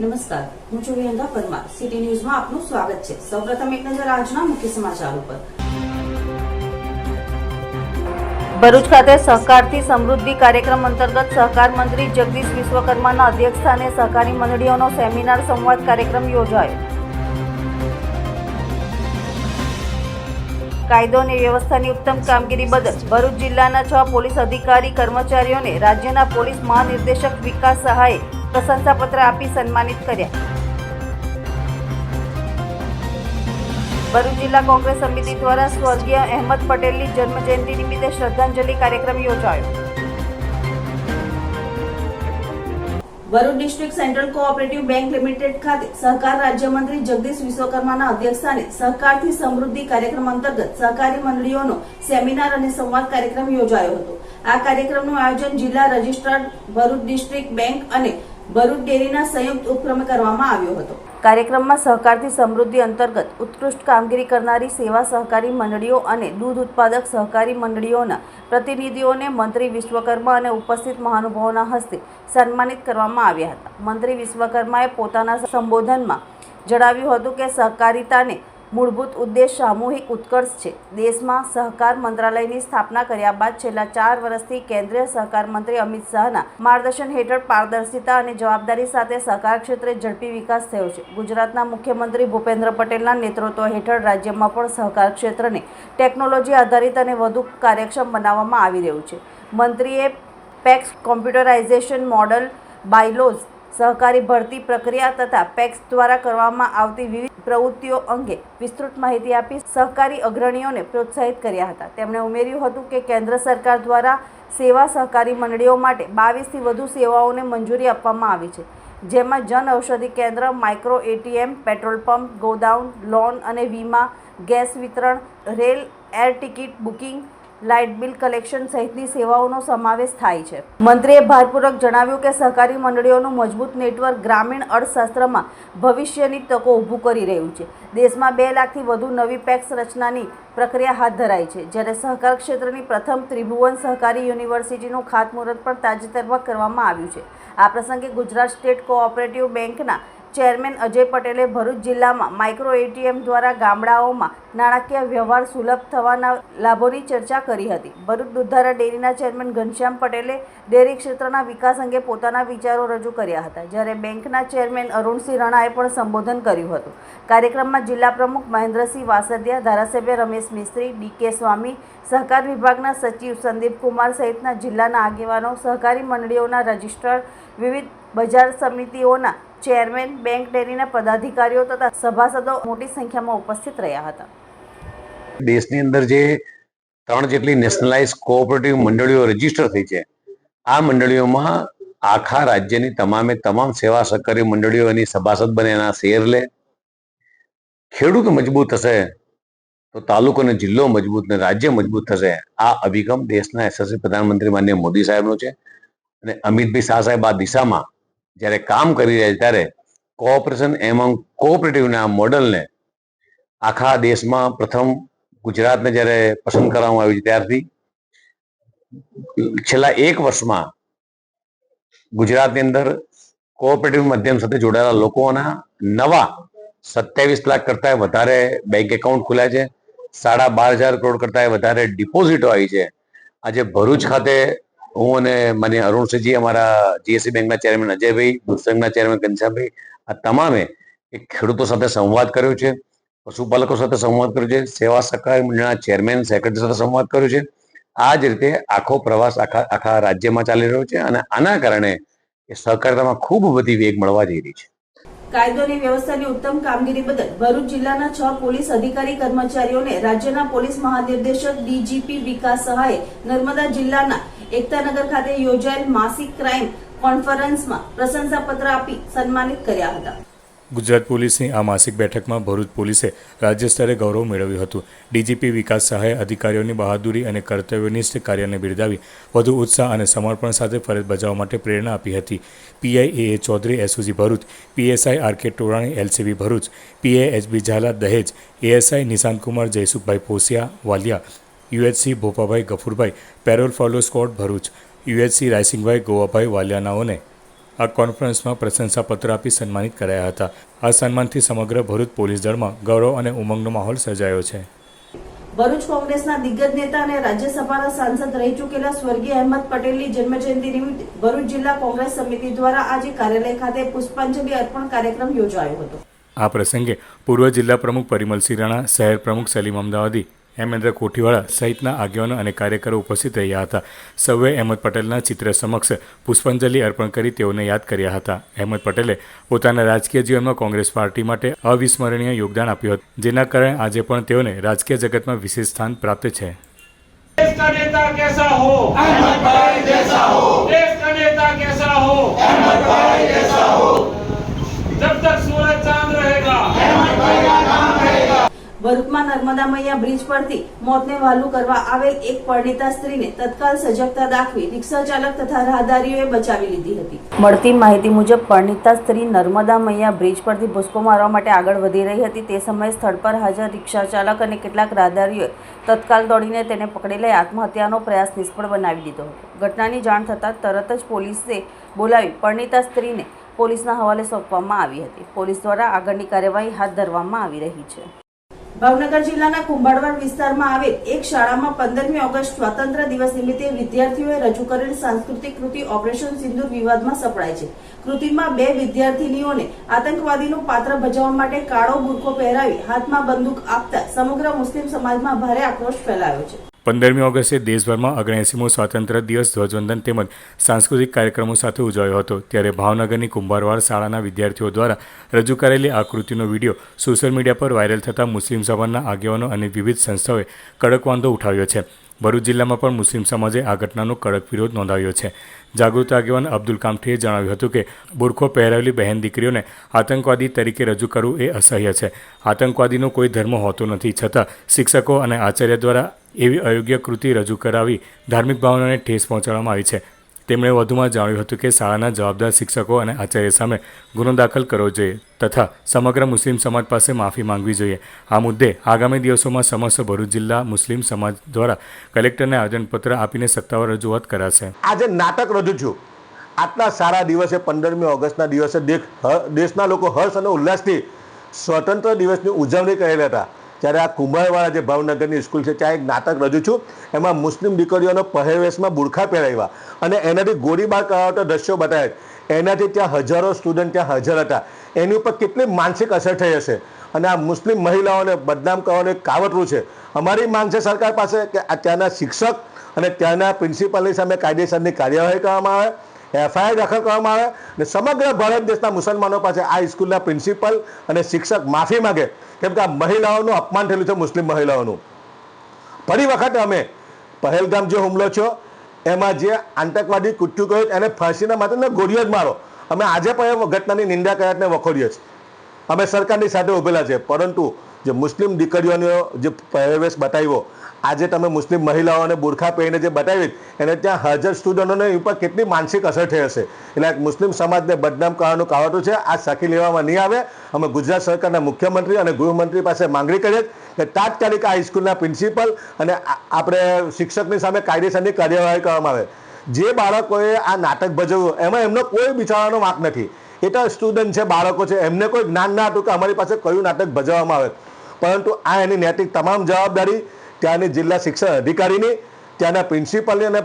નમસ્કાર, હું છું વિહંગા પરમાર. સિટી ન્યૂઝમાં આપનું સ્વાગત છે. સૌપ્રથમ એક નજર આજના મુખ્ય સમાચાર ઉપર. ભરૂચ ખાતે સહકારથી સમૃદ્ધિ કાર્યક્રમ અંતર્ગત સહકાર મંત્રી જગદીશ વિશ્વકર્માના અધ્યક્ષસ્થાને સહકારી મંડળીઓનો સેમિનાર, સંવાદ કાર્યક્રમ યોજાયો. કાયદો અને વ્યવસ્થાની ઉત્તમ કામગીરી બદલ ભરૂચ જિલ્લાના છ પોલીસ અધિકારી, કર્મચારીઓને રાજ્યના પોલીસ મહાનિર્દેશક વિકાસ સહાયે પ્રશંસાપત્ર આપી સન્માનિત કર્યા. ભરૂચ જિલ્લા કોંગ્રેસ સમિતિ દ્વારા સ્વર્ગીય અહેમદ પટેલની જન્મજયંતિ નિમિત્તે શ્રદ્ધાંજલિ કાર્યક્રમ યોજાયો. Bharuch district central cooperative bank limited ખાતે સહકાર રાજ્યમંત્રી જગદીશ વિશ્વકર્માના અધ્યક્ષસ્થાને સહકારથી સમૃદ્ધિ કાર્યક્રમ અંતર્ગત સહકારી મંડળીઓનો સેમિનાર અને સંવાદ કાર્યક્રમ યોજાયો હતો. આ કાર્યક્રમનું આયોજન જિલ્લા રજિસ્ટ્રાર ભરૂચ ડિસ્ટ્રિક્ટ બેંક અને ભરૂચ ડેરીના સંયુક્ત ઉપક્રમે કરવામાં આવ્યો હતો. કાર્યક્રમમાં સહકારથી સમૃદ્ધિ અંતર્ગત ઉત્કૃષ્ટ કામગીરી કરનારી સેવા સહકારી મંડળીઓ અને દૂધ ઉત્પાદક સહકારી મંડળીઓના પ્રતિનિધિઓને મંત્રી વિશ્વકર્મા અને ઉપસ્થિત મહાનુભાવોના હસ્તે સન્માનિત કરવામાં આવ્યા હતા. મંત્રી વિશ્વકર્માએ પોતાના સંબોધનમાં જણાવ્યું હતું કે સહકારિતાને મૂળભૂત ઉદ્દેશ સામૂહિક ઉત્કર્ષ છે. દેશમાં સહકાર મંત્રાલયની સ્થાપના કર્યા બાદ છેલ્લા ચાર વર્ષથી કેન્દ્રીય સહકાર મંત્રી અમિત શાહના માર્ગદર્શન હેઠળ પારદર્શિતા અને જવાબદારી સાથે સહકાર ક્ષેત્રે ઝડપી વિકાસ થયો છે. ગુજરાતના મુખ્યમંત્રી ભૂપેન્દ્ર પટેલના નેતૃત્વ હેઠળ રાજ્યમાં પણ સહકાર ક્ષેત્રને ટેકનોલોજી આધારિત અને વધુ કાર્યક્ષમ બનાવવામાં આવી રહ્યું છે. મંત્રીએ પેક્સ કોમ્પ્યુટરાઇઝેશન મોડલ બાયલોઝ સહકારી ભરતી પ્રક્રિયા તથા પેક્સ દ્વારા કરવામાં આવતી વિવિધ પ્રવૃત્તિઓ અંગે વિસ્તૃત માહિતી આપી સહકારી અગ્રણીઓને પ્રોત્સાહિત કર્યા હતા. તેમણે ઉમેર્યું હતું કે કેન્દ્ર સરકાર દ્વારા સેવા સહકારી મંડળીઓ માટે બાવીસથી વધુ સેવાઓને મંજૂરી આપવામાં આવી છે, જેમાં Jan Aushadhi Kendra, micro ATM, petrol pump, godown, loan અને વીમા, ગેસ વિતરણ, rail, air ticket booking light bill collection સહિતની સેવાઓનો સમાવેશ થાય છે. મંત્રીએ ભારપૂર્વક જણાવ્યું કે સહકારી મંડળીઓનું મજબૂત નેટવર્ક ગ્રામીણ અર્થશાસ્ત્રમાં ભવિષ્યની તકો ઊભું કરી રહ્યું છે. દેશમાં બે લાખથી વધુ નવી પેક્સ રચનાની પ્રક્રિયા હાથ ધરાઈ છે. જ્યારે સહકાર ક્ષેત્રની પ્રથમ ત્રિભુવન સહકારી યુનિવર્સિટીનું ખાતમુહૂર્ત પણ તાજેતરમાં કરવામાં આવ્યું છે. આ પ્રસંગે ગુજરાત સ્ટેટ કોઓપરેટિવ બેંકના ચેરમેન અજય પટેલે ભરૂચ જિલ્લામાં માઇક્રો એટીએમ દ્વારા ગામડાઓમાં નાણાકીય વ્યવહાર સુલભ થવાના લાભોની ચર્ચા કરી હતી. ભરૂચ દુધારા ડેરીના ચેરમેન ઘનશ્યામ પટેલે ડેરી ક્ષેત્રના વિકાસ અંગે પોતાના વિચારો રજૂ કર્યા હતા. જ્યારે બેંકના ચેરમેન અરુણસિંહ રણાએ પણ સંબોધન કર્યું હતું. કાર્યક્રમમાં જિલ્લા પ્રમુખ મહેન્દ્રસિંહ વાસદિયા, ધારાસભ્ય રમેશ મિસ્ત્રી ડીકે સ્વામી, સહકાર વિભાગના સચિવ સંદીપ કુમાર સહિતના જિલ્લાના આગેવાનો, સહકારી મંડળીઓના રજિસ્ટ્રાર, વિવિધ બજાર સમિતિઓના ચેરમેન, બેંક ડેરીના પદાધિકારીઓ તથા સભાસદો મોટી સંખ્યામાં ઉપસ્થિત રહ્યા હતા. દેશની અંદર જે ત્રણ જેટલી નેશનલાઇઝ કોઓપરેટિવ મંડળીઓ રજિસ્ટર થઈ છે, આ મંડળીઓમાં આખા રાજ્યની તમામે તમામ સેવા સહકારી મંડળીઓ એની સભાસદ બને, એના શેર લે. ખેડૂત મજબૂત થશે તો તાલુકો અને જિલ્લો મજબૂત ને રાજ્ય મજબૂત થશે, આ અભિગમ દેશના યશસ્વી પ્રધાનમંત્રી માન્ય મોદી સાહેબનો છે. અને અમિતભાઈ શાહ સાહેબ આ દિશામાં જ્યારે કામ કરી રહ્યા છે ત્યારે કોઓપરેશન એમંગ કોઓપરેટિવના મોડલને આખા દેશમાં પ્રથમ ગુજરાતને જ્યારે પસંદ કરવામાં આવ્યું છે ત્યારથી છેલ્લા એક વર્ષમાં ગુજરાતની અંદર કોઓપરેટિવ માધ્યમ સાથે જોડાયેલા લોકોના નવા સત્યાવીસ લાખ કરતા વધારે બેંક એકાઉન્ટ ખુલ્યા છે. સાડા બાર હજાર કરોડ કરતા વધારે ડિપોઝિટો આવી છે. આજે ભરૂચ ખાતે હું અને મને અરુણસિંહજી અમારા જીએસસી બેંકના ચેરમેન અજયભાઈ દૂધસંઘના ચેરમેન ઘનશ્યામભાઈ, આ તમામે એક ખેડૂતો સાથે સંવાદ કર્યો છે, પશુપાલકો સાથે સંવાદ કર્યો છે, સેવા સહકાર મંડળના ચેરમેન સેક્રેટરી સાથે સંવાદ કર્યો છે. આ જ રીતે આખો પ્રવાસ આખા આખા રાજ્યમાં ચાલી રહ્યો છે અને આના કારણે એ સહકારિતામાં ખૂબ બધી વેગ મળવા જઈ રહી છે. કાયદો અને વ્યવસ્થાની ઉત્તમ કામગીરી બદલ ભરૂચ જિલ્લાના છ પોલીસ અધિકારી કર્મચારીઓને રાજ્યના પોલીસ મહાનિર્દેશક ડીજીપી વિકાસ સહાયે, નર્મદા જિલ્લાના એકતાનગર ખાતે યોજાયેલ માસિક ક્રાઇમ કોન્ફરન્સમાં પ્રશંસાપત્ર આપી સન્માનિત કર્યા હતા. ગુજરાત પોલીસની આ માસિક બેઠકમાં ભરૂચ પોલીસે રાજ્ય સ્તરે ગૌરવ મેળવ્યું હતું. ડીજીપી વિકાસ સહાય અધિકારીઓની બહાદુરી અને કર્તવ્યનિષ્ઠ કાર્યને બિરદાવી વધુ ઉત્સાહ અને સમર્પણ સાથે ફરજ બજાવવા માટે પ્રેરણા આપી હતી. PI A. Chaudhari, SOG Bharuch, PSI R K Torani, LCB Bharuch PA HB Zala Dahej, ASI Nishantkumar Jaysukhbhai Posiya, Valiya, UHC Bhopabhai Gafurbhai, parole follow squad Bharuch, UHC Raysinghbhai Govabhai વાલિયાનાઓને આ કોન્ફરન્સમાં પ્રશંસાપત્ર આપી સન્માનિત કરાયા હતા. આ સન્માનથી સમગ્ર ભરૂચ પોલીસ દળમાં ગૌરવ અને ઉમંગનો માહોલ સર્જાયો છે. ભરૂચ કોંગ્રેસના દિગ્ગજ નેતા અને રાજ્યસભાના સાંસદ રહી ચૂકેલા સ્વર્ગીય અહેમદ પટેલની જન્મજયંતિ નિમિત્તે ભરૂચ જિલ્લા કોંગ્રેસ સમિતિ દ્વારા આજે કાર્યાલય ખાતે પુષ્પાંજલિ અર્પણ કાર્યક્રમ યોજાયો હતો. આ પ્રસંગે પૂર્વ જિલ્લા પ્રમુખ પરિમલસિંહ રાણા શહેર પ્રમુખ સલીમ અમદાવાદી હેમેન્દ્ર કોઠીવાળા સહિતના આગેવાનો અને કાર્યકરો ઉપસ્થિત રહ્યા હતા સૌએ અહેમદ પટેલના ચિત્ર સમક્ષ પુષ્પાંજલિ અર્પણ કરી તેઓને યાદ કર્યા હતા અહેમદ પટેલે પોતાના રાજકીય જીવનમાં કોંગ્રેસ પાર્ટી માટે અવિસ્મરણીય યોગદાન આપ્યું હતું જેના કારણે આજે પણ તેઓને રાજકીય જગતમાં વિશેષ સ્થાન પ્રાપ્ત છે देश का नेता कैसा हो अहमद भाई जैसा हो देश का नेता कैसा हो अहमद भाई जैसा हो जब तक सूरज चांद रहेगा ભરૂચમાં નર્મદા મૈયા બ્રિજ પરથી મોતને વહાલું કરવા આવેલ એક પરણિતા સ્ત્રીને તત્કાલ સજગતા દાખવી રિક્ષા ચાલક તથા રાહદારીઓએ બચાવી લીધી હતી. મળતી માહિતી મુજબ પરણિતા સ્ત્રી નર્મદા મૈયા બ્રિજ પરથી ભૂસકો મારવા માટે આગળ વધી રહી હતી. તે સમયે સ્થળ પર હાજર રિક્ષા ચાલક અને કેટલાક રાહદારીઓએ તત્કાલ દોડીને તેને પકડી લઈ આત્મહત્યાનો પ્રયાસ નિષ્ફળ બનાવી દીધો હતો. ઘટનાની જાણ થતાં તરત જ પોલીસે બોલાવી પરણિતા સ્ત્રીને પોલીસના હવાલે સોંપવામાં આવી હતી. પોલીસ દ્વારા આગળની કાર્યવાહી હાથ ધરવામાં આવી રહી છે. ભાવનગર જિલ્લાના કુંભાડવાડ વિસ્તારમાં આવેલ એક શાળામાં પંદરમી ઓગસ્ટ સ્વાતંત્ર્ય દિવસ નિમિત્તે વિદ્યાર્થીઓએ રજૂ કરેલ સાંસ્કૃતિક કૃતિ ઓપરેશન સિંદુર વિવાદમાં સપડાય છે. કૃતિમાં બે વિદ્યાર્થીનીઓને આતંકવાદીનું પાત્ર ભજવવા માટે કાળો બુરખો પહેરાવી હાથમાં બંદૂક આપતા સમગ્ર મુસ્લિમ સમાજમાં ભારે આક્રોશ ફેલાયો છે. પંદરમી ઓગસ્ટે દેશભરમાં ઓગણએંસીમો સ્વાતંત્ર્ય દિવસ ધ્વજવંદન તેમજ સાંસ્કૃતિક કાર્યક્રમો સાથે ઉજવાયો હતો. ત્યારે ભાવનગરની કુંભારવાડ શાળાના વિદ્યાર્થીઓ દ્વારા રજૂ કરેલી આકૃતિનો વીડિયો સોશિયલ મીડિયા પર વાયરલ થતાં મુસ્લિમ સમાજના આગેવાનો અને વિવિધ સંસ્થાઓએ કડક વાંધો ઉઠાવ્યો છે. ભરૂચ જિલ્લામાં પણ મુસ્લિમ સમાજે આ ઘટનાનો કડક વિરોધ નોંધાવ્યો છે. જાગૃત આગેવાન અબ્દુલ કામઠીએ જણાવ્યું હતું કે, બુરખો પહેરાવેલી બહેન દીકરીઓને આતંકવાદી તરીકે રજૂ કરવું એ અસહ્ય છે. આતંકવાદીનો કોઈ ધર્મ હોતો નથી. છતાં, શિક્ષકો અને આચાર્ય દ્વારા એવી અયોગ્ય કૃતિ રજૂ કરાવી ધાર્મિક ભાવનાને ઠેસ પહોંચાડવામાં આવી છે. તેમણે વધુમાં જણાવ્યું હતું કે શાળાના જવાબદાર શિક્ષકો અને આચાર્ય સામે ગુનો દાખલ કરવો જોઈએ તથા સમગ્ર મુસ્લિમ સમાજ પાસે માફી માંગવી જોઈએ. આ મુદ્દે આગામી દિવસોમાં સમસ્ત ભરૂચ જિલ્લા મુસ્લિમ સમાજ દ્વારા કલેક્ટરને આવેદનપત્ર આપીને સત્તાવાર રજૂઆત કરાશે. આજે નાટક રજૂ છું આટલા સારા દિવસે પંદરમી ઓગસ્ટના દિવસે દેશના લોકો હર્ષ અને ઉલ્લાસથી સ્વતંત્ર દિવસની ઉજવણી કરેલા હતા. ત્યારે આ કુંભારવાળા જે ભાવનગરની સ્કૂલ છે, ત્યાં એક નાટક રજૂ છું એમાં મુસ્લિમ દીકરીઓનો પહેરવેશમાં બુરખા પહેરાવ્યા. અને એનાથી ગોળીબાર કરાવતા દ્રશ્યો બતાવ્યા એનાથી ત્યાં હજારો સ્ટુડન્ટ ત્યાં હાજર હતા. એની ઉપર કેટલી માનસિક અસર થઈ હશે? અને આ મુસ્લિમ મહિલાઓને બદનામ કરવાનું એક કાવતરું છે. અમારી માંગ છે સરકાર પાસે કે ત્યાંના શિક્ષક અને ત્યાંના પ્રિન્સિપાલની સામે કાયદેસરની કાર્યવાહી કરવામાં આવે. એફઆઈઆર દાખલ કરવામાં આવે અને સમગ્ર ભારત દેશના મુસલમાનો પાસે આ સ્કૂલના પ્રિન્સિપલ અને શિક્ષક માફી માગે, કેમ કે આ મહિલાઓનું અપમાન થયેલું છે મુસ્લિમ મહિલાઓનું. ફરી વખત અમે પહેલગામ જે હુમલો થયો, એમાં જે આતંકવાદી કૃત્યુ કર્યું એને ફાંસીના માત્ર ગોળીઓ જ મારો. અમે આજે પણ એ ઘટનાની નિંદા કર્યાને વખોડીએ છીએ. અમે સરકારની સાથે ઉભેલા છે પરંતુ જે મુસ્લિમ દીકરીઓનો જે પહેરવેશ બતાવ્યો આજે તમે મુસ્લિમ મહિલાઓને બુરખા પહેરીને જે બતાવી એને ત્યાં હાજર સ્ટુડન્ટોને ઉપર કેટલી માનસિક અસર થઈ હશે? એટલે મુસ્લિમ સમાજને બદનામ કરવાનું કાવટું છે. આ સાખી લેવામાં નહીં આવે. અમે ગુજરાત સરકારના મુખ્યમંત્રી અને ગૃહમંત્રી પાસે માંગણી કરીએ કે તાત્કાલિક આ સ્કૂલના પ્રિન્સિપલ અને આપણે શિક્ષકની સામે કાયદેસરની કાર્યવાહી કરવામાં આવે. જે બાળકોએ આ નાટક ભજવ્યું, એમાં એમનો કોઈ બિચારાનો વાંક નથી. એ તો સ્ટુડન્ટ છે, બાળકો છે, એમને કોઈ જ્ઞાન ના હતું કે અમારી પાસે કયું નાટક ભજવવામાં આવે. પરંતુ આ એની નૈતિક તમામ જવાબદારી ત્યાંની જિલ્લા શિક્ષણ અધિકારીની, ત્યાંના પ્રિન્સિપલની અને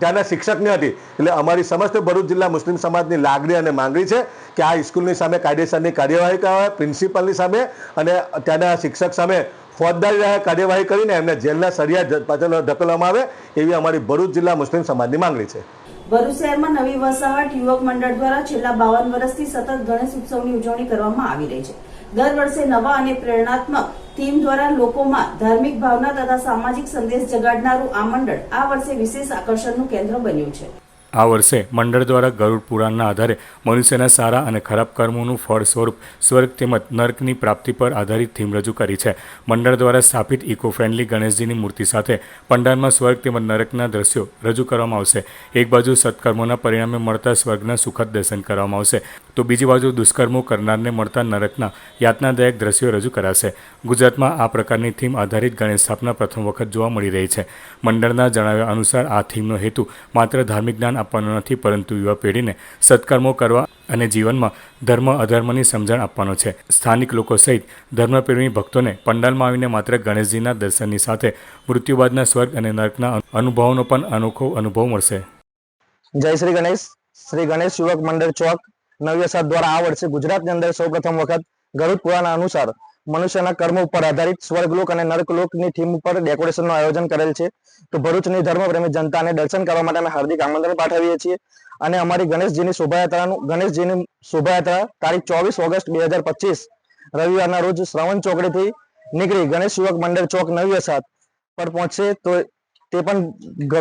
ત્યાંના શિક્ષકની હતી. એટલે અમારી સમસ્ત ભરૂચ જિલ્લા મુસ્લિમ સમાજની લાગણી અને માંગણી છે કે આ સ્કૂલની સામે કાયદેસરની કાર્યવાહી કરાવે, પ્રિન્સિપલની સામે અને ત્યાંના શિક્ષક સામે ફોજદારી કાર્યવાહી કરીને એમને જેલના સળિયા પાછળ ધકેલવામાં આવે એવી અમારી ભરૂચ જિલ્લા મુસ્લિમ સમાજની માંગણી છે. ભરૂચ શહેરમાં નવી વસાહત યુવક મંડળ દ્વારા છેલ્લા બાવન વર્ષથી સતત ગણેશ ઉત્સવની ઉજવણી કરવામાં આવી રહી છે. દર વર્ષે નવા અને પ્રેરણાત્મક થીમ દ્વારા લોકોમાં ધાર્મિક ભાવના તથા સામાજિક સંદેશ જગાડનારું આ મંડળ આ વર્ષે વિશેષ આકર્ષણનું કેન્દ્ર બન્યું છે. આ વર્ષે મંડળ દ્વારા ગરુડ પુરાણના આધારે મનુષ્યના સારા અને ખરાબ કર્મોનું ફળ સ્વરૂપ સ્વર્ગ તેમજ નર્કની પ્રાપ્તિ પર આધારિત થીમ રજૂ કરી છે. મંડળ દ્વારા સ્થાપિત ઇકો ફ્રેન્ડલી ગણેશજીની મૂર્તિ સાથે પંડાલમાં સ્વર્ગ તેમજ નરકના દ્રશ્યો રજૂ કરવામાં આવશે. એક બાજુ સત્કર્મોના પરિણામે મળતા સ્વર્ગના સુખદ દર્શન કરવામાં આવશે. તો બીજી બાજુ દુષ્કર્મો કરનારને મળતા નરકના યાતનાદાયક દ્રશ્યો રજૂ કરાશે. ગુજરાતમાં આ પ્રકારની થીમ આધારિત ગણેશ સ્થાપના પ્રથમ વખત જોવા મળી રહી છે. મંડળના જણાવ્યા અનુસાર આ થીમનો હેતુ માત્ર ધાર્મિક જ્ઞાન આપવાનો નથી, પરંતુ યુવા પેઢીને સત્કર્મો કરવા અને જીવનમાં ધર્મ અધર્મની સમજણ આપવાનો છે. સ્થાનિક લોકો સહિત ધર્મપ્રેમી ભક્તોને પંડાલમાં આવીને માત્ર ગણેશજીના દર્શનની સાથે મૃત્યુ બાદના સ્વર્ગ અને નર્કના અનુભવનો પણ અનોખો અનુભવ મળશે. જય શ્રી ગણેશ. શ્રી ગણેશ યુવક મંડળ ચોક નવ્યસાદ દ્વારા આ વર્ષે ગુજરાતની અંદર સૌપ્રથમ વખત ગરુડ પુરાણ અનુસાર મનુષ્યના કર્મ ઉપર આધારિત સ્વર્ગલોક અને નર્કલોકની થીમ ઉપર ડેકોરેશનનું આયોજન કરેલ છે. તો ભરૂચની ધર્મપ્રેમી જનતાને દર્શન કરવા માટે અમે હાર્દિક આમંત્રણ પાઠવીએ છીએ. અને અમારી ગણેશજીની શોભાયાત્રાનું ગણેશજીની શોભાયાત્રા તારીખ ચોવીસ ઓગસ્ટ બે હજાર પચીસ રવિવારના રોજ શ્રવણ ચોકડીથી નીકળી ગણેશ યુવક મંડળ ચોક નવ્યસાદ પર પહોંચશે. તો તે પણ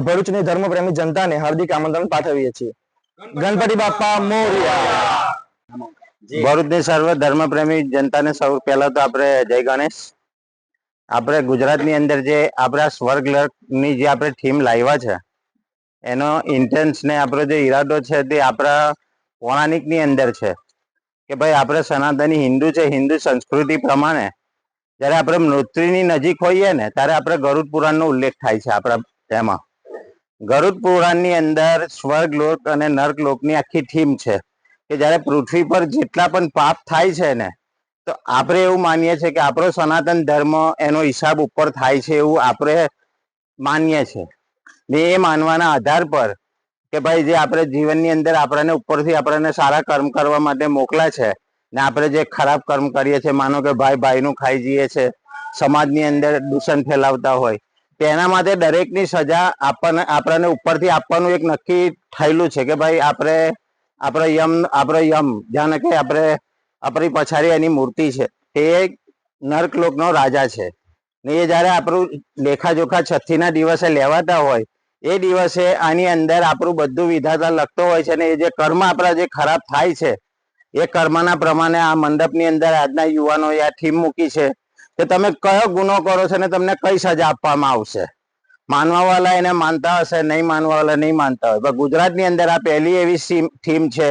ભરૂચની ધર્મપ્રેમી જનતાને હાર્દિક આમંત્રણ પાઠવીએ છીએ. ગણપતિ બાપા મોરિયા. ભરૂચની સર્વ ધર્મપ્રેમી જનતાને સૌ પહેલા તો આપણે જય ગણેશ. આપણે ગુજરાતની અંદર જે આપણા સ્વર્ગની જે આપણે થીમ લાવ્યા છે, એનો ઇન્ટેન્સ ને આપણો જે ઈરાદો છે તે આપણા પૌરાણિકની અંદર છે. કે ભાઈ આપણે સનાતની હિન્દુ છે, હિન્દુ સંસ્કૃતિ પ્રમાણે જ્યારે આપણે મૃત્યુની નજીક હોઈએ ને, ત્યારે આપણે ગરુડ પુરાણનો ઉલ્લેખ થાય છે આપણા તેમાં. ગરુડ પુરાણની અંદર સ્વર્ગ લોક અને નર્ક લોકની આખી થીમ છે. કે જ્યારે પૃથ્વી પર જેટલા પણ પાપ થાય છે ને, તો આપણે એવું માનીએ છીએ કે આપણો સનાતન ધર્મ એનો હિસાબ ઉપર થાય છે એવું આપણે માનીએ છીએ. ને એ માનવાના આધાર પર કે ભાઈ જે આપણે જીવનની અંદર આપણને ઉપરથી આપણને સારા કર્મ કરવા માટે મોકલા છે, ને આપણે જે ખરાબ કર્મ કરીએ છીએ, માનો કે ભાઈ ભાઈનું ખાઈ જઈએ છે, સમાજની અંદર દૂષણ ફેલાવતા હોય તેના માટે દરેકની સજા આપણને આપણને ઉપરથી આપવાનું એક નક્કી થયેલું છે કે ભાઈ આપણે આપણે યમ આપણે યમ, જાણે કે આપણે, આપણી પછાડી એની મૂર્તિ છે. એ નર્કલોકનો રાજા છે. ને એ જ્યારે આપણું લેખાજોખા છઠ્ઠીના દિવસે લેવાતા હોય, એ દિવસે આની અંદર આપણું બધું વિધાતા લખતો હોય છે ને એ જે કર્મ આપણા જે ખરાબ થાય છે, એ કર્મના પ્રમાણે આ મંડપની અંદર આજના યુવાનોએ આ થીમ મૂકી છે. કે તમે કયો ગુનો કરો છો ને તમને કઈ સજા આપવામાં આવશે? માનવા વાળા એને માનતા હશે, નહીં માનવા વાળા નહીં માનતા હોય. પણ ગુજરાતની અંદર આ પહેલી એવી થીમ છે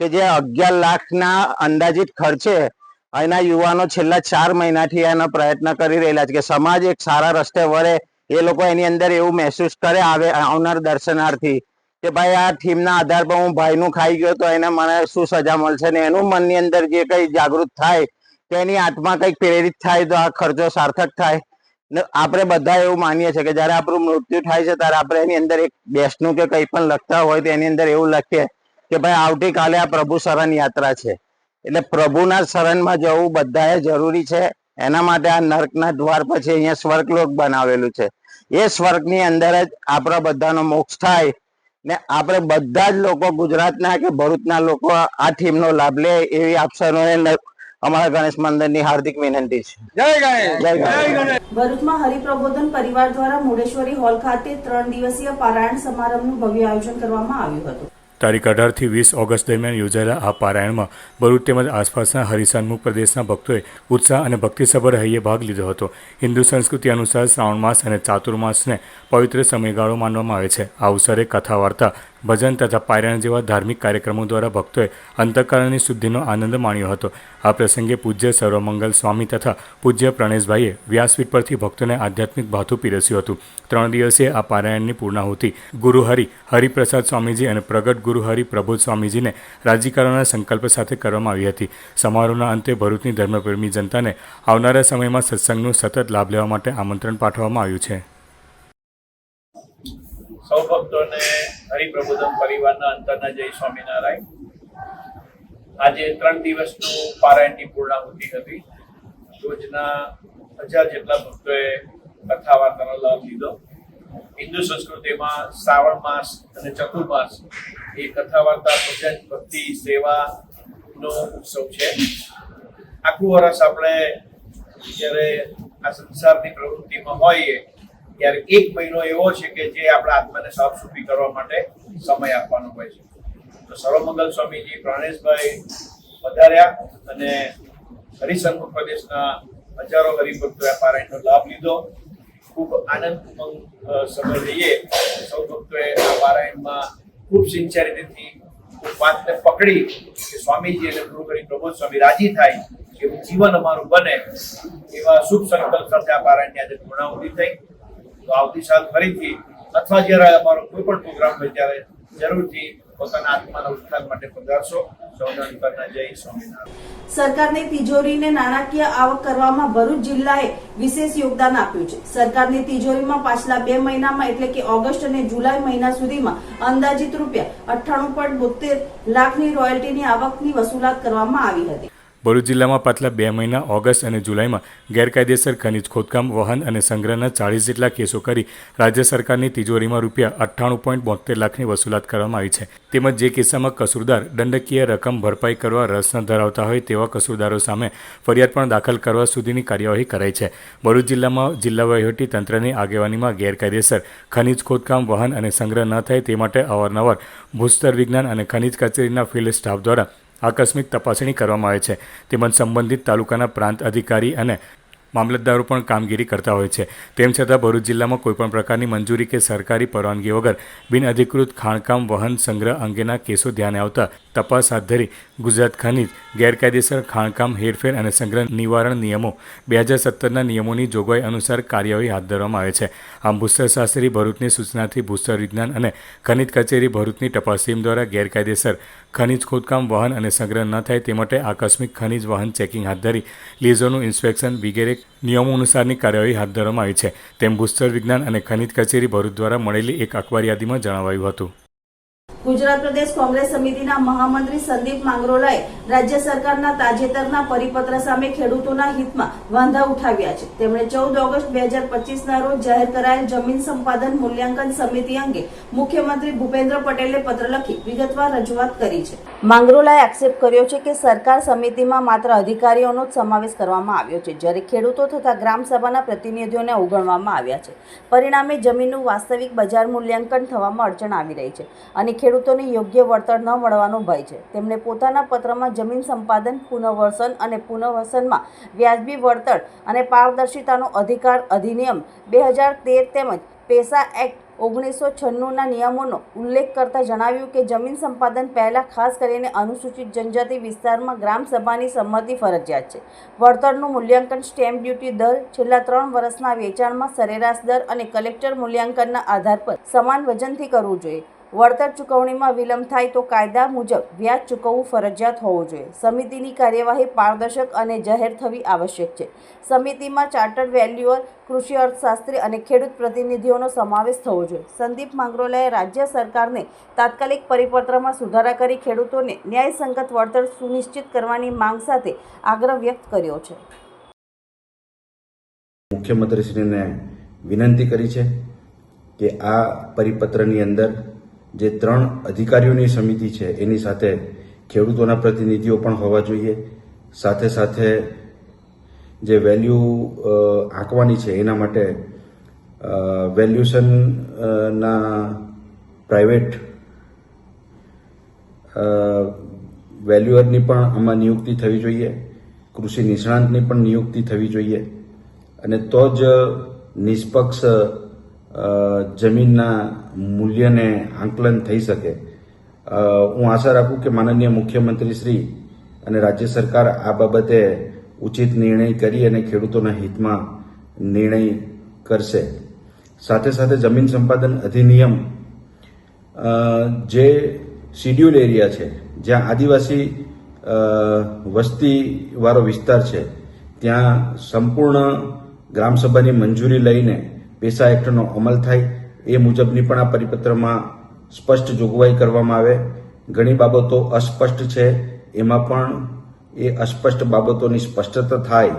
કે જે અગિયાર લાખના અંદાજિત ખર્ચે એના યુવાનો છેલ્લા ચાર મહિનાથી એનો પ્રયત્ન કરી રહેલા છે કે સમાજ એક સારા રસ્તે વળે. એ લોકો એની અંદર એવું મહેસૂસ કરે આવે, આવનાર દર્શનાર્થી કે ભાઈ આ થીમના આધાર પર હું ભાઈનું ખાઈ ગયો તો એને મને શું સજા મળશે? ને એનું મનની અંદર જે કંઈ જાગૃત થાય તેની આત્મા કંઈક પ્રેરિત થાય તો આ ખર્ચો સાર્થક થાય. આપણે બધા એવું માનીએ છીએ કે જ્યારે આપણું મૃત્યુ થાય છે, ત્યારે આપણે એની અંદર એક બેસનું કે કંઈ પણ લખતા હોય તો એની અંદર એવું લખીએ કે ભાઈ આવતીકાલે આ પ્રભુ શરણ યાત્રા છે. એટલે પ્રભુના શરણમાં જવું બધાએ જરૂરી છે. એના માટે આ નર્કના દ્વાર પછી અહીંયા સ્વર્ગલોક બનાવેલું છે. એ સ્વર્ગની અંદર જ આપણા બધાનો મોક્ષ થાય ને આપણે બધા જ લોકો ગુજરાતના કે ભરૂચના લોકો આ થીમનો લાભ લે એવી આપ સર્વને અમારા ગણેશ મંદિરની હાર્દિક વિનંતી છે. જય ગણેશ. ભરૂચમાં હરિપ્રબોધન પરિવાર દ્વારા મુડેશ્વરી હોલ ખાતે ત્રણ દિવસીય પારાયણ સમારંભનું ભવ્ય આયોજન કરવામાં આવ્યું હતું. તારીખ અઢારથી વીસ ઓગસ્ટ દરમિયાન યોજાયેલા આ પારાયણમાં ભરૂચ તેમજ આસપાસના હરિસન્મુખ પ્રદેશના ભક્તોએ ઉત્સાહ અને ભક્તિસભર હૈયે ભાગ લીધો હતો. હિન્દુ સંસ્કૃતિ અનુસાર શ્રાવણ માસ અને ચાતુર્માસને પવિત્ર સમયગાળો માનવામાં આવે છે. આ અવસરે કથા વાર્તા ભજન તથા પારાયણ જેવા ધાર્મિક કાર્યક્રમો દ્વારા ભક્તોએ અંતઃકરણની શુદ્ધિનો આનંદ માણ્યો હતો. આ પ્રસંગે પૂજ્ય સર્વમંગલ સ્વામી તથા પૂજ્ય પ્રણેશભાઈએ વ્યાસપીઠ પરથી ભક્તોને આધ્યાત્મિક ભાથું પીરસ્યું હતું. ત્રણ દિવસીય આ પારાયણની પૂર્ણાહુતિ ગુરુહરિ હરિપ્રસાદ સ્વામીજી અને પ્રગટ ગુરુહરિ પ્રબોધ સ્વામીજીને રાજીકરણના સંકલ્પ સાથે કરવામાં આવી હતી. સમારોહના અંતે ભરૂચની ધર્મપ્રેમી જનતાને આવનારા સમયમાં સત્સંગનું સતત લાભ લેવા માટે આમંત્રણ પાઠવવામાં આવ્યું છે. સૌ ભક્તોને હરિપ્રબોધન પરિવારના અંતરના જય સ્વામિનારાયણ. આજે ત્રણ દિવસનું પારાયણની પૂર્ણાહુતિ હતી. રોજના હજાર જેટલા ભક્તોએ કથા વાર્તાનો લાભ લીધો. હિન્દુ સંસ્કૃતિમાં શ્રાવણ માસ અને ચતુર્માસ એ કથા વાર્તા ભજન, ભક્તિ, સેવાનો ઉત્સવ છે. આખું વર્ષ આપણે જ્યારે આ સંસારની પ્રવૃત્તિમાં હોઈએ ત્યારે એક મહિનો એવો છે કે જે આપણા આત્માને સાફ સુફી કરવા માટે સમય આપવાનો હોય છે. તો સર્વમંગલ સ્વામીજી, પ્રાણેશભાઈ વધાર્યા અને હરિસંઘ પ્રદેશના હજારો હરિભક્તોએ આ પારાયણનો લાભ લીધો. ખૂબ આનંદ સમય રહીએ સૌ ભક્તોએ આ પારાયણમાં ખૂબ સિન્સિયરિટીથી વાતને પકડી કે સ્વામીજી અને ગુરુગરી પ્રબોધ સ્વામી રાજી થાય એવું જીવન અમારું બને એવા શુભ સંકલ્પ સાથે આ પારાયણની આજે પૂર્ણાહુતિ થઈ. તો આવતી સાલ ફરીથી અથવા જ્યારે અમારો કોઈ પણ પ્રોગ્રામ હોય ત્યારે જરૂરથી પોતાના આત્માના ઉત્થાન માટે પધારશો. સરકારની તિજોરીને નાણાકીય આવક કરવામાં ભરૂચ જિલ્લાએ વિશેષ યોગદાન આપ્યું છે. સરકારની તિજોરીમાં પાછલા બે મહિનામાં એટલે કે ઓગસ્ટ અને જુલાઈ મહિના સુધીમાં અંદાજિત રૂપિયા અઠ્ઠાણું પોઈન્ટ બોતેર લાખની રોયલ્ટીની આવકની વસૂલાત કરવામાં આવી હતી. ભરૂચ જિલ્લામાં પાછલા બે મહિના, ઓગસ્ટ અને જુલાઈમાં ગેરકાયદેસર ખનિજ ખોદકામ, વહન અને સંગ્રહના ચાળીસ જેટલા કેસો કરી રાજ્ય સરકારની તિજોરીમાં રૂપિયા અઠ્ઠાણું પોઈન્ટ બોતેર લાખની વસૂલાત કરવામાં આવી છે. તેમજ જે કિસ્સામાં કસૂરદાર દંડકીય રકમ ભરપાઈ કરવા રસ ન ધરાવતા હોય તેવા કસૂરદારો સામે ફરિયાદ પણ દાખલ કરવા સુધીની કાર્યવાહી કરાઈ છે. ભરૂચ જિલ્લામાં જિલ્લા વહીવટી તંત્રની આગેવાનીમાં ગેરકાયદેસર ખનિજ ખોદકામ, વહન અને સંગ્રહ ન થાય તે માટે અવારનવાર ભૂસ્તર વિજ્ઞાન અને ખનિજ કચેરીના ફિલ્ડ સ્ટાફ દ્વારા આકસ્મિક તપાસણી કરવામાં આવે છે. તેમજ સંબંધિત તાલુકાના પ્રાંત અધિકારી અને મામલતદારો પણ કામગીરી કરતા હોય છે. તેમ છતાં ભરૂચ જિલ્લામાં કોઈપણ પ્રકારની મંજૂરી કે સરકારી પરવાનગી વગર બિનઅધિકૃત ખાણકામ, વહન સંગ્રહ અંગેના કેસો ધ્યાને આવતા તપાસ હાથ ધરી ગુજરાત ખનીજ, ગેરકાયદેસર ખાણકામ, હેરફેર અને સંગ્રહ નિવારણ નિયમો બે હજાર સત્તરના નિયમોની જોગવાઈ અનુસાર કાર્યવાહી હાથ ધરવામાં આવે છે. આમ ભૂસ્તરશાસ્ત્રી ભરૂચની સૂચનાથી ભૂસ્તર વિજ્ઞાન અને ખનિજ કચેરી ભરૂચની તપાસ ટીમ દ્વારા ગેરકાયદેસર ખનિજ ખોદકામ, વહન અને સંગ્રહ ન થાય તે માટે આકસ્મિક ખનિજ વહન ચેકિંગ હાથ ધરી લીઝોનું ઇન્સ્પેક્શન વગેરે નિયમો અનુસારની કાર્યવાહી હાથ ધરવામાં આવી છે. તેમ ભૂસ્તર વિજ્ઞાન અને ખનિજ કચેરી ભરૂચ દ્વારા મળેલી એક અખબાર યાદીમાં જણાવાયું હતું. ગુજરાત પ્રદેશ કોંગ્રેસ સમિતિના મહામંત્રી સંદીપ માંગરોલાએ રાજ્ય સરકારના તાજેતરના પરિપત્ર સામે ખેડૂતોના હિતમાં વાંધા ઉઠાવ્યા છે. તેમણે ચૌદ ઓગસ્ટ બે હજાર રોજ જાહેર કરાયેલ જમીન સંપાદન મૂલ્યાંકન સમિતિ અંગે મુખ્યમંત્રી ભૂપેન્દ્ર પટેલે પત્ર લખી વિગતવાર રજૂઆત કરી છે. માંગરોલાએ આક્ષેપ કર્યો છે કે સરકાર સમિતિમાં માત્ર અધિકારીઓનો જ સમાવેશ કરવામાં આવ્યો છે. જ્યારે ખેડૂતો તથા ગ્રામસભાના પ્રતિનિધિઓને અવગણવામાં આવ્યા છે. પરિણામે જમીનનું વાસ્તવિક બજાર મૂલ્યાંકન થવામાં અડચણ આવી રહી છે અને ખેડૂતોને યોગ્ય વળતર ન મળવાનો ભય છે. તેમણે પોતાના પત્રમાં જમીન સંપાદન, પુનઃવસન અને પુનઃવસનમાં વ્યાજબી વળતર અને પારદર્શિતાનો અધિકાર અધિનિયમ બે હજાર તેર તેમજ પેસા એક્ટ ઓગણીસો છન્નુંના નિયમોનો ઉલ્લેખ કરતા જણાવ્યું કે જમીન સંપાદન પહેલાં ખાસ કરીને અનુસૂચિત જનજાતિ વિસ્તારમાં ગ્રામસભાની સંમતિ ફરજિયાત છે. વળતરનું મૂલ્યાંકન સ્ટેમ્પ ડ્યુટી દર, છેલ્લા ત્રણ વર્ષના વેચાણમાં સરેરાશ દર અને કલેક્ટર મૂલ્યાંકનના આધાર પર સમાન વજનથી કરવું જોઈએ. વળતર ચૂકવણીમાં વિલંબ થાય તો કાયદા મુજબ વ્યાજ ચૂકવવું ફરજિયાત હોવું જોઈએ. સમિતિની કાર્યવાહી પારદર્શક અને જાહેર થવી આવશ્યક છે. સમિતિમાં ચાર્ટર્ડ વેલ્યુઅર, કૃષિ અર્થશાસ્ત્રી અને ખેડૂત પ્રતિનિધિઓનો સમાવેશ થવો જોઈએ. સંદીપ માંગરોલાએ રાજ્ય સરકારને તાત્કાલિક પરિપત્રમાં સુધારા કરી ખેડૂતોને ન્યાયસંગત વળતર સુનિશ્ચિત કરવાની માંગ સાથે આગ્રહ વ્યક્ત કર્યો છે. મુખ્યમંત્રીશ્રીને વિનંતી કરી છે કે આ પરિપત્રની અંદર જે ત્રણ અધિકારીઓની સમિતિ છે, એની સાથે ખેડૂતોના પ્રતિનિધિઓ પણ હોવા જોઈએ. સાથે સાથે જે વેલ્યુ આંકવાની છે, એના માટે વેલ્યુશન ના પ્રાઇવેટ વેલ્યુઅરની પણ આમાં નિયુક્તિ થવી જોઈએ. કૃષિ નિષ્ણાંતની પણ નિયુક્તિ થવી જોઈએ. અને તો જ નિષ્પક્ષ જમીનના મૂલ્યને આંકલન થઈ શકે. હું આશા રાખું કે માનનીય મુખ્યમંત્રી શ્રી અને રાજ્ય સરકાર આ બાબતે ઉચિત નિર્ણય કરી અને ખેડૂતોના હિતમાં નિર્ણય કરશે. સાથે સાથે જમીન સંપાદન અધિનિયમ જે શિડ્યુલ એરિયા છે, જ્યાં આદિવાસી વસ્તીવાળો વિસ્તાર છે, ત્યાં સંપૂર્ણ ગ્રામસભાની મંજૂરી લઈને પેસા એક્ટનો અમલ થાય એ મુજબની પણ આ પરિપત્રમાં સ્પષ્ટ જોગવાઈ કરવામાં આવે. ઘણી બાબતો અસ્પષ્ટ છે. એમાં પણ એ અસ્પષ્ટ બાબતોની સ્પષ્ટતા થાય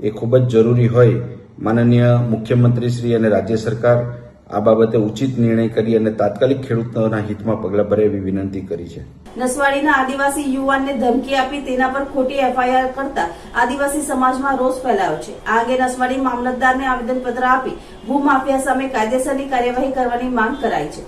એ ખૂબ જ જરૂરી હોય. માનનીય મુખ્યમંત્રી શ્રી અને રાજ્ય સરકાર આ બાબતે ઉચિત નિર્ણય કરી અને તાત્કાલિક ખેડૂતોના હિતમાં પગલાં ભરે એવી વિનંતી કરી છે. નસવાડીના આદિવાસી યુવાનને ધમકી આપી તેના પર ખોટી એફઆઈઆર કરતા આદિવાસી સમાજમાં રોષ ફેલાયો છે. આ અંગે નસવાડી મામલતદારને આવેદનપત્ર આપી ભૂમાફિયા સામે કાયદેસરની કાર્યવાહી કરવાની માંગ કરાઈ છે.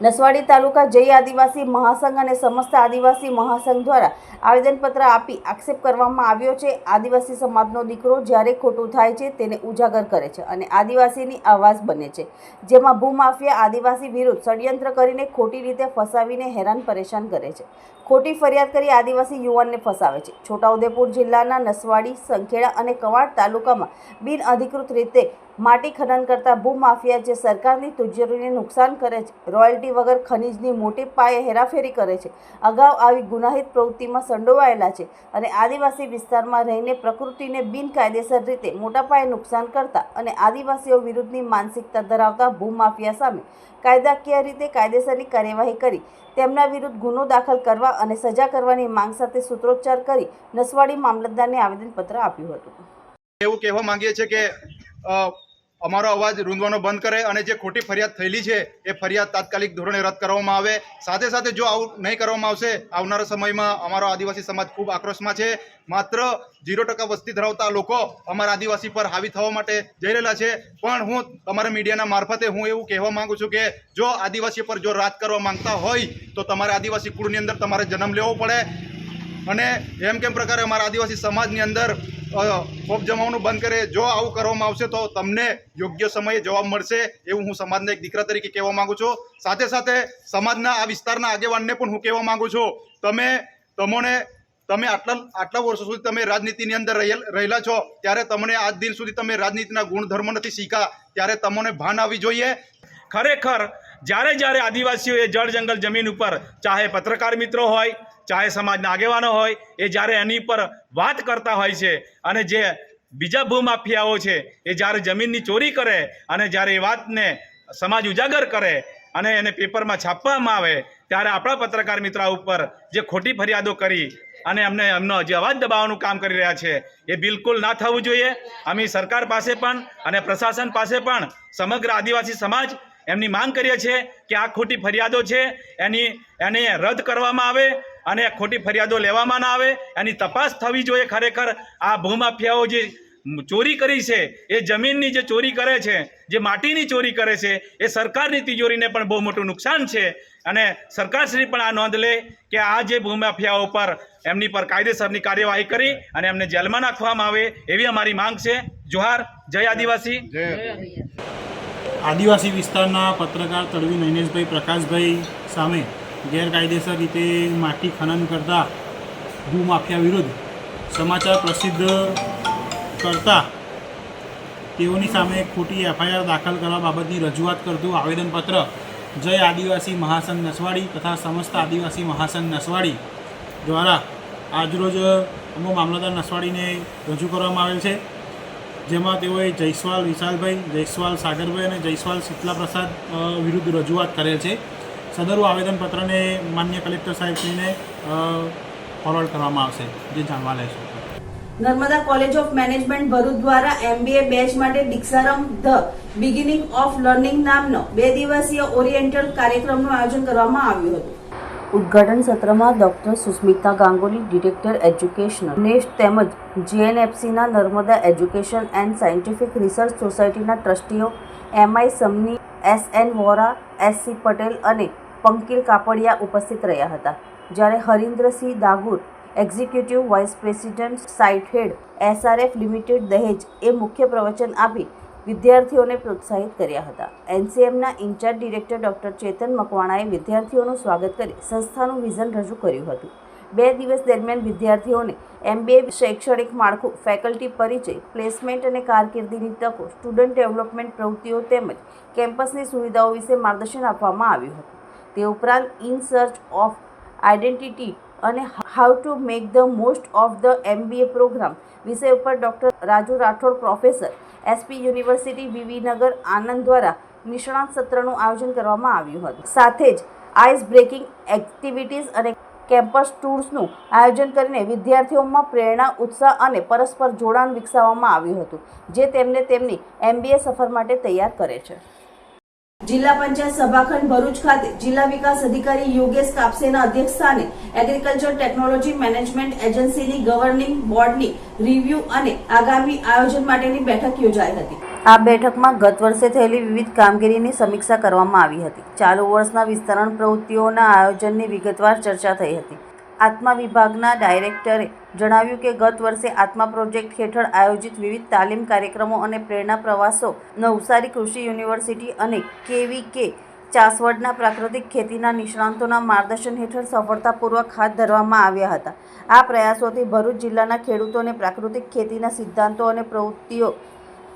નસવાડી તાલુકા જય આદિવાસી મહાસંઘ અને સમસ્ત આદિવાસી મહાસંઘ દ્વારા આવેદનપત્ર આપી આક્ષેપ કરવામાં આવ્યો છે. આદિવાસી સમાજનો દીકરો જ્યારે ખોટું થાય છે તેને ઉજાગર કરે છે અને આદિવાસીની આવાજ બને છે. જેમાં ભૂમાફિયા આદિવાસી વિરુદ્ધ ષડયંત્ર કરીને ખોટી રીતે ફસાવીને હેરાન પરેશાન કરે છે. ખોટી ફરિયાદ કરી આદિવાસી યુવાનને ફસાવે છે. છોટાઉદેપુર જિલ્લાના નસવાડી, સંખેડા અને કવાડ તાલુકામાં બિનઅધિકૃત રીતે માટી ખનન કરતા ભૂમાફિયા જે સરકારની તુજરીને નુકસાન કરે છે, રોયલ્ટી વગર ખનીજની મોટી પાયે હેરાફેરી કરે છે. અગાઉ આવી ગુનાહિત પ્રવૃત્તિમાં સંડોવાયેલા છે અને આદિવાસી વિસ્તારમાં રહીને પ્રકૃતિને બિનકાયદેસર રીતે મોટા પાયે નુકસાન કરતા અને આદિવાસીઓ વિરુદ્ધની માનસિકતા ધરાવતા ભૂમાફિયા સામે કાયદાકીય રીતે કાયદેસરની કાર્યવાહી કરી, તેમના વિરુદ્ધ ગુનો દાખલ કરવા અને સજા કરવાની માંગ સાથે સૂત્રોચ્ચાર કરી નસવાડી મામલતદારને આવેદનપત્ર આપ્યું હતું. એવું કહેવા માંગીએ છીએ કે અમારો અવાજ રૂંધવાનો બંધ કરે અને જે ખોટી ફરિયાદ થયેલી છે, એ ફરિયાદ તાત્કાલિક ધોરણે રદ કરવામાં આવે. સાથે સાથે જો આવું નહીં કરવામાં આવશે, આવનારા સમયમાં અમારો આદિવાસી સમાજ ખૂબ આક્રોશમાં છે. માત્ર ઝીરો ટકા વસ્તી ધરાવતા લોકો અમારા આદિવાસી પર હાવી થવા માટે જઈ રહેલા છે. પણ હું તમારા મીડિયાના મારફતે હું એવું કહેવા માંગુ છું કે, જો આદિવાસી પર જો રાજ કરવા માંગતા હોય, તો તમારે આદિવાસી કુળની અંદર તમારે જન્મ લેવો પડે. અને એમ કેમ પ્રકારે અમારા આદિવાસી સમાજની અંદર અ, જમાવાનું બંધ કરે. જો આવું કરવામાં આવશે તો તમને યોગ્ય સમયે જવાબ મળશે એવું હું સમાજના એક દીકરા તરીકે કહેવા માગું છું. સાથે સાથે સમાજના આ વિસ્તારના આગેવાનને પણ હું કહેવા માગું છું. તમે તમોને તમે આટલા આટલા વર્ષો સુધી તમે રાજનીતિની અંદર રહેલા છો. ત્યારે તમને આજ દિન સુધી તમે રાજનીતિના ગુણધર્મ નથી શીખા ત્યારે તમને ભાન આવવી જોઈએ. ખરેખર જ્યારે જ્યારે આદિવાસીઓએ જળ જંગલ જમીન ઉપર ચાહે પત્રકાર મિત્રો હોય ચાહે સમાજના આગેવાનો હોય, એ જ્યારે એની પર વાત કરતા હોય છે અને જે બીજા ભૂમાફિયાઓ છે, એ જ્યારે જમીનની ચોરી કરે અને જ્યારે એ વાતને સમાજ ઉજાગર કરે અને એને પેપરમાં છાપવામાં આવે, ત્યારે આપણા પત્રકાર મિત્રો ઉપર જે ખોટી ફરિયાદો કરી અને અમને એમનો જે અવાજ દબાવવાનું કામ કરી રહ્યા છે, એ બિલકુલ ના થવું જોઈએ. અમે સરકાર પાસે પણ અને પ્રશાસન પાસે પણ સમગ્ર આદિવાસી સમાજ એમની માંગ કરીએ છીએ કે આ ખોટી ફરિયાદો છે, એની, એને રદ કરવામાં આવે અને ખોટી ફરિયાદો લેવામાં ના આવે એની તપાસ થવી જોઈએ ખરેખર. આ ભૂમાફિયાઓ જે ચોરી કરી છે એ જમીનની જે ચોરી કરે છે જે માટીની ચોરી કરે છે એ સરકારની તિજોરીને પણ બહુ મોટું નુકસાન છે. અને સરકારશ્રી પણ આ નોંધ લે કે આ જે ભૂમાફિયાઓ પર એમની પર કાયદેસરની કાર્યવાહી કરી અને એમને જેલમાં નાખવામાં આવે એવી અમારી માંગ છે. જોહાર જય આદિવાસી. આદિવાસી. વિસ્તારના પત્રકાર તળવી નૈનેશભાઈ પ્રકાશભાઈ સામે ગેરકાયદેસર રીતે માટી ખનન કરતા ભૂમાફિયા વિરુદ્ધ સમાચાર પ્રસિદ્ધ કરતા તેઓની સામે ખોટી એફઆઈઆર દાખલ કરવા બાબતની રજૂઆત કરતું આવેદનપત્ર જય આદિવાસી મહાસંઘ નસવાડી તથા સમસ્ત આદિવાસી મહાસંઘ નસવાડી દ્વારા આજરોજ અમુક મામલતદાર નસવાડીને રજૂ કરવામાં આવેલ છે. જેમાં તેઓએ જયસ્વાલ વિશાલભાઈ, જયસ્વાલ સાગરભાઈ અને જયસ્વાલ શીતલા પ્રસાદ વિરુદ્ધ રજૂઆત કરેલ છે. સદરુ આવેદનપત્રને માન્ય કલેક્ટર સાહેબશ્રીને ફોરવર્ડ કરવામાં આવશે. જે જાણવા લેશું Narmada college of management Bharuch દ્વારા એમબીએ બેચ માટે Diksharambh the beginning of learning નામનો બે દિવસીય ઓરિએન્ટલ કાર્યક્રમનું આયોજન કરવામાં આવ્યું હતું. ઉદ્ઘાટન સત્રમાં doctor Susmita Ganguly director educational nest તેમજ જીએનએફસીના Narmada education and scientific research સોસાયટીના ટ્રસ્ટીઓ MI Samani S N Vora SC Patel અને પંકિલ કાપડિયા ઉપસ્થિત રહ્યા હતા, જ્યારે Harindrasingh Dagur executive vice president site head, SRF limited Dahej એ મુખ્ય પ્રવચન આપી વિદ્યાર્થીઓને પ્રોત્સાહિત કર્યા હતા. એનસીએમના ઇન્ચાર્જ ડિરેક્ટર ડોક્ટર ચેતન મકવાણાએ વિદ્યાર્થીઓનું સ્વાગત કરી સંસ્થાનું વિઝન રજૂ કર્યું હતું. બે દિવસ દરમિયાન વિદ્યાર્થીઓને એમબીએ શૈક્ષણિક માળખું, ફેકલ્ટી પરિચય, પ્લેસમેન્ટ અને કારકિર્દીની તકો, સ્ટુડન્ટ ડેવલપમેન્ટ પ્રવૃત્તિઓ તેમજ કેમ્પસની સુવિધાઓ વિશે માર્ગદર્શન આપવામાં આવ્યું હતું. તે ઉપરાંત ઇન સર્ચ ઓફ આઇડેન્ટિટી અને how to make the most of the MBA program વિષય ઉપર doctor Raju Rathod, professor SP university બીવીનગર Anand દ્વારા નિષ્ણાત સત્રનું આયોજન કરવામાં આવ્યું હતું. સાથે જ આઈસ બ્રેકિંગ એક્ટિવિટીઝ અને કેમ્પસ ટૂર્સનું આયોજન કરીને વિદ્યાર્થીઓમાં પ્રેરણા, ઉત્સાહ અને પરસ્પર જોડાણ વિકસાવવામાં આવ્યું હતું, જે તેમને તેમની એમબીએ સફર માટે તૈયાર કરે છે. જિલ્લા પંચાયત સભાખંડ ભરૂચ ખાતે જિલ્લા વિકાસ અધિકારી યોગેશ કાપસેના અધ્યક્ષસ્થાને એગ્રીકલ્ચર ટેકનોલોજી મેનેજમેન્ટ એજન્સીની ગવર્નિંગ બોર્ડની રિવ્યૂ અને આગામી આયોજન માટેની બેઠક યોજાઈ હતી. આ બેઠકમાં ગત વર્ષે થયેલી વિવિધ કામગીરીની સમીક્ષા કરવામાં આવી હતી. ચાલુ વર્ષના વિસ્તરણ પ્રવૃત્તિઓના આયોજનની વિગતવાર ચર્ચા થઈ હતી. આત્મા વિભાગના ડાયરેક્ટરે જણાવ્યું કે ગત વર્ષે આત્મા પ્રોજેક્ટ હેઠળ આયોજિત વિવિધ તાલીમ કાર્યક્રમો અને પ્રેરણા પ્રવાસો નવસારી કૃષિ યુનિવર્સિટી અને કેવી કે ચાસવડના પ્રાકૃતિક ખેતીના નિષ્ણાંતોના માર્ગદર્શન હેઠળ સફળતાપૂર્વક હાથ ધરવામાં આવ્યા હતા. આ પ્રયાસોથી ભરૂચ જિલ્લાના ખેડૂતોને પ્રાકૃતિક ખેતીના સિદ્ધાંતો અને પ્રવૃત્તિઓ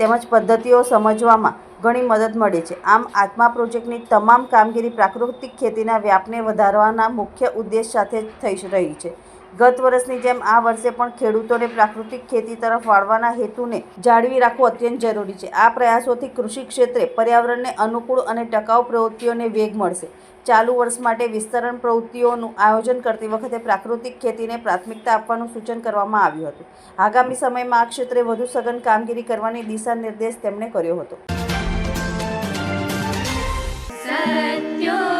તેમજ પદ્ધતિઓ સમજવામાં ઘણી મદદ મળે છે. આમ, આત્મા પ્રોજેક્ટની તમામ કામગીરી પ્રાકૃતિક ખેતીના વ્યાપને વધારવાના મુખ્ય ઉદ્દેશ સાથે થઈ રહી છે. ગત વર્ષની જેમ આ વર્ષે પણ ખેડૂતોને પ્રાકૃતિક ખેતી તરફ વાળવાના હેતુને જાળવી રાખવું અત્યંત જરૂરી છે. આ પ્રયાસોથી કૃષિ ક્ષેત્રે પર્યાવરણને અનુકૂળ અને ટકાઉ પ્રવૃત્તિઓને વેગ મળશે. ચાલુ વર્ષ માટે વિસ્તરણ પ્રવૃત્તિઓનું આયોજન કરતી વખતે પ્રાકૃતિક ખેતીને પ્રાથમિકતા આપવાનું સૂચન કરવામાં આવ્યું હતું. આગામી સમયમાં આ ક્ષેત્રે વધુ સઘન કામગીરી કરવાની દિશા નિર્દેશ તેમણે કર્યો હતો. સત્યો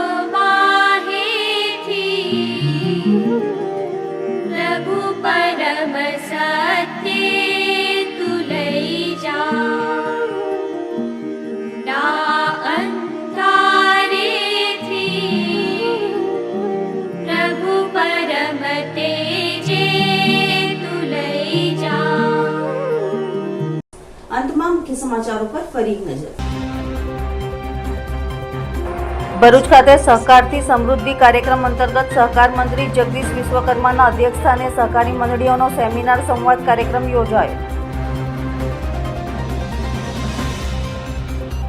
અંતમાં મુખ્ય સમાચારો પર ફરી નજર. ભરૂચ ખાતે સહકારથી સમૃદ્ધિ કાર્યક્રમ અંતર્ગત સહકાર મંત્રી જગદીશ વિશ્વકર્માના અધ્યક્ષસ્થાને સહકારી મંડળીઓનો સેમિનાર સંવાદ કાર્યક્રમ યોજાયો.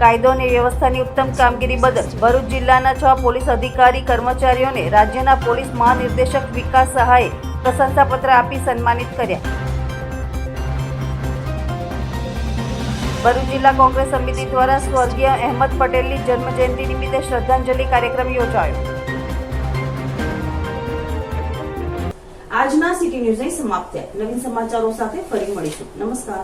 કાયદો અને વ્યવસ્થાની ઉત્તમ કામગીરી બદલ ભરૂચ જિલ્લાના છ પોલીસ અધિકારી, કર્મચારીઓને રાજ્યના પોલીસ મહાનિર્દેશક વિકાસ સહાયે પ્રશંસાપત્ર આપી સન્માનિત કર્યા. ભરૂચ જિલ્લા કોંગ્રેસ સમિતિ દ્વારા સ્વર્ગીય અહેમદ પટેલની જન્મજયંતિ નિમિત્તે શ્રદ્ધાંજલિ કાર્યક્રમ યોજાયો. આજના સિટી ન્યૂઝ સમાપ્ત થયા. નવીન સમાચારો સાથે ફરી મળીશું. નમસ્કાર.